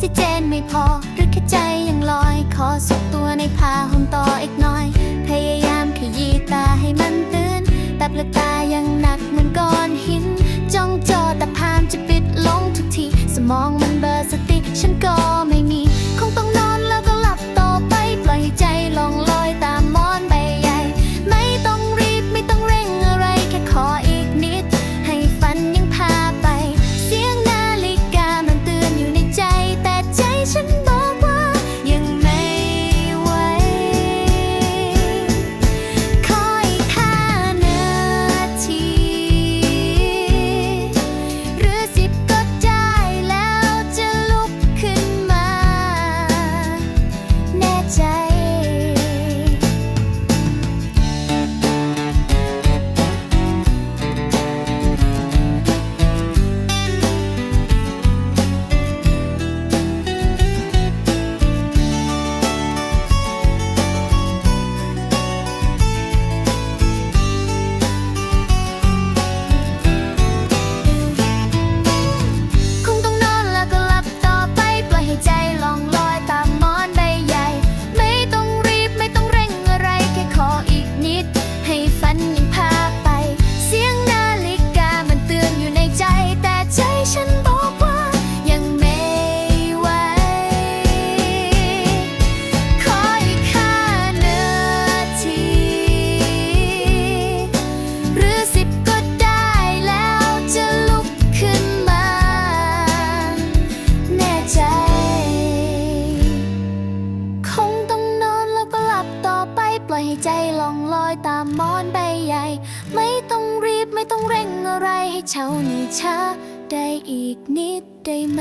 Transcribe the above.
ซิเจนไม่พอ หรือแค่ใจยังลอย ขอสุกตัวในผ้าห่มต่ออีกหน่อย พยายามขยี้ตาให้มันตื่นแต่ละตายังหนักเหมือนก้อนหิน จ้องจอแต่พามจะปิดลงทุกที สมอง ยให้ใจลองลอยตามมอนใบใหญ่ ไม่ต้องรีบไม่ต้องเร่งอะไรให้เช่าหนีช้า ได้อีกนิดได้ไหม